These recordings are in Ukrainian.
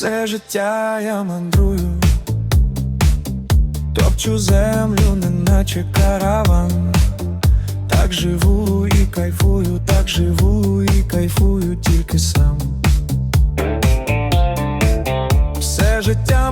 Все життя я мандрую, топчу землю, неначе караван. Так живу і кайфую, так живу і кайфую тільки сам. Все життя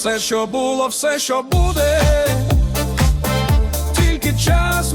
Все, що було, все, що буде, тільки час